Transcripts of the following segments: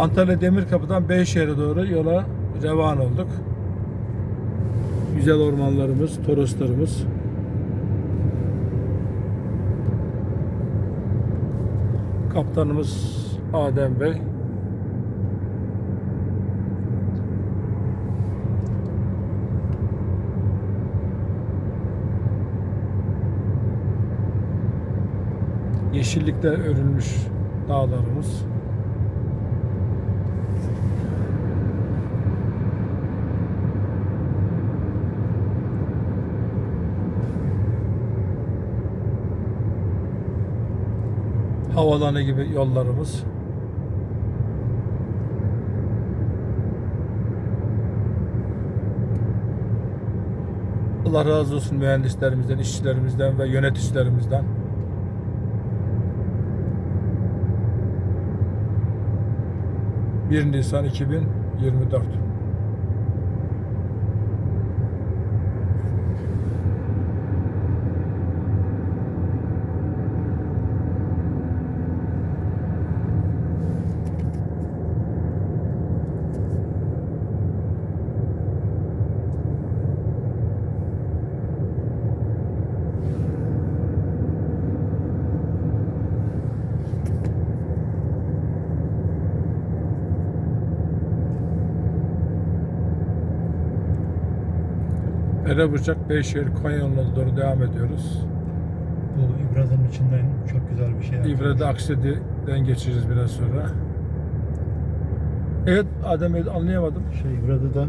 Antalya Demirkapı'dan Beyşehir'e doğru yola revan olduk. Güzel ormanlarımız, toroslarımız. Kaptanımız Adem Bey. Yeşillikle örülmüş dağlarımız. Havalanı gibi yollarımız. Allah razı olsun mühendislerimizden, işçilerimizden ve yöneticilerimizden. Bir Nisan 2024. Erebıçak Beyşehir Konya yoluna doğru devam ediyoruz. Bu İbraz'ın içinden çok güzel bir şey. İbrede Aksedi'den geçeceğiz biraz sonra. Evet Adem Bey anlayamadım. Şey İbraz'da da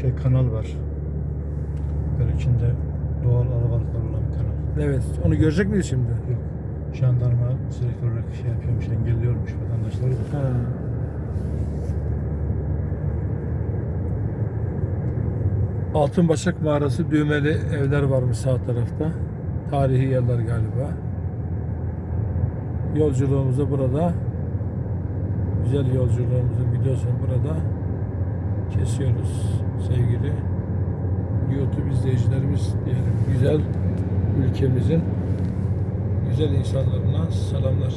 şey kanal var. Böyle içinde doğal alabalıklar olan bir kanal. Evet onu görecek miyiz şimdi? Yok. Jandarma sürekli olarak şey yapıyormuş, engelliyormuş vatandaşları da. Ha. Altınbaşak mağarası düğmeli evler varmış sağ tarafta. Tarihi yerler galiba. Yolculuğumuzu burada güzel yolculuğumuzun videosunu burada kesiyoruz sevgili YouTube izleyicilerimiz diyelim. Güzel ülkemizin güzel insanlarına selamlar.